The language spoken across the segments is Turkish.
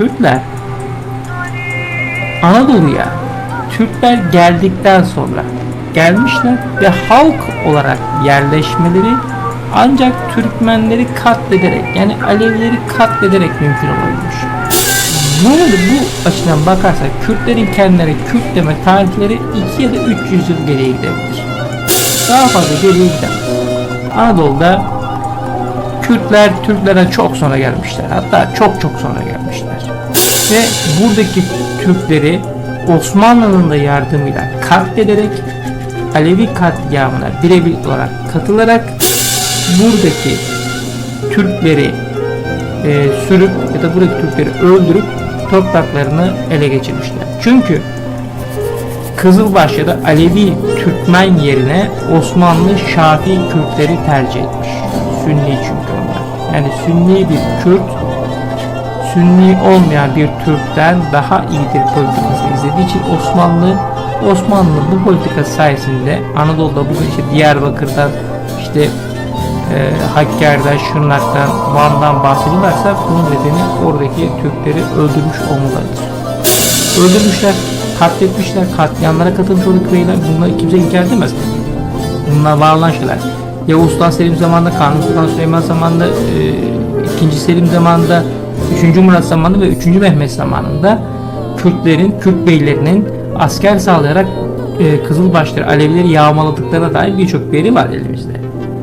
Kürtler Anadolu'ya Türkler geldikten sonra gelmişler ve halk olarak yerleşmeleri ancak Türkmenleri katlederek yani Alevileri katlederek mümkün olabilmiş. Böyle bu açıdan bakarsak Kürtlerin kendileri Kürt deme tarihleri 2 ya da 300 yıl geriye gidebilir. Daha fazla geriye gidemez. Anadolu'da Kürtler Türklere çok sonra gelmişler. Hatta çok çok sonra gelmişler. Ve buradaki Türkleri Osmanlı'nın da yardımıyla katlederek Alevi katliamına birebir olarak katılarak buradaki Türkleri e, sürüp ya da buradaki Türkleri öldürüp topraklarını ele geçirmişler. Çünkü Kızılbaşya'da Alevi Türkmen yerine Osmanlı Şafii Kürtleri tercih etmiş. Sünni çünkü onlar. Yani Sünni bir Kürt Sünni olmayan bir Türk'ten daha iyidir politikası izlediği için Osmanlı Osmanlı bu politika sayesinde Anadolu'da bugün işte Diyarbakır'dan işte e, Hakkari'den, Şırnak'tan, Van'dan bahsediyorlarsa bunun nedeni oradaki Türkleri öldürmüş olmalarıdır. Öldürmüşler, katletmişler, katliamlara katılmış olduk beyler. Bunları kimse inkar edemez. Bunlar var olan şeyler. Yavuz Sultan Selim zamanında, Kanuni Sultan Süleyman zamanında, e, 2. Selim zamanında, 3. Murat zamanında ve 3. Mehmet zamanında Kürtlerin, Kürt beylerinin asker sağlayarak e, Kızılbaşları, Alevileri yağmaladıklarına dair birçok veri var elimizde.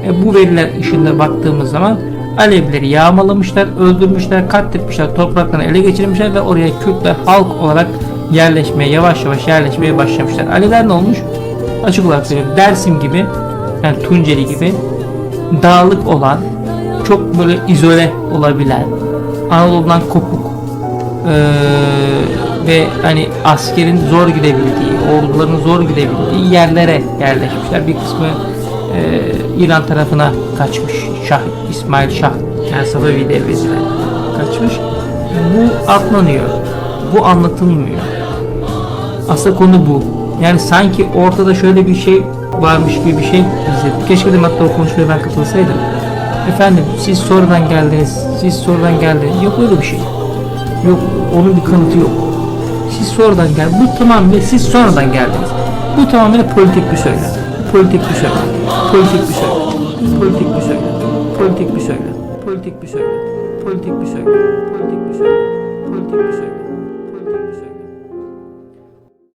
E, bu veriler ışığında baktığımız zaman Alevileri yağmalamışlar, öldürmüşler, katletmişler, topraklarını ele geçirmişler ve oraya Kürtler halk olarak yerleşmeye, yavaş yavaş yerleşmeye başlamışlar. Aleviler ne olmuş? Açık olarak söylüyorum. Dersim gibi, yani Tunceli gibi dağlık olan, çok böyle izole olabilen, Anadolu'dan kopuk eee, ve hani askerin zor gidebildiği, orduların zor gidebildiği yerlere yerleşmişler. Bir kısmı eee, İran tarafına kaçmış. Şah İsmail Şah yani Safavi devletine kaçmış. Bu atlanıyor. Bu anlatılmıyor. Asıl konu bu. Yani sanki ortada şöyle bir şey varmış gibi bir şey izledim. Keşke de hatta o konuşmaya ben katılsaydım. Efendim siz sonradan geldiniz, siz sonradan geldiniz. Yok öyle bir şey. Yok onun bir kanıtı yok. Siz sonradan gel. Bu tamamen siz sonradan geldiniz. Bu tamamen politik bir söylem. Politik bir söylem. Politik bir söylem. Politik bir söylem. Politik bir söylem. Politik bir söylem. Politik bir söylem. Politik bir söylem. Politik bir söylem.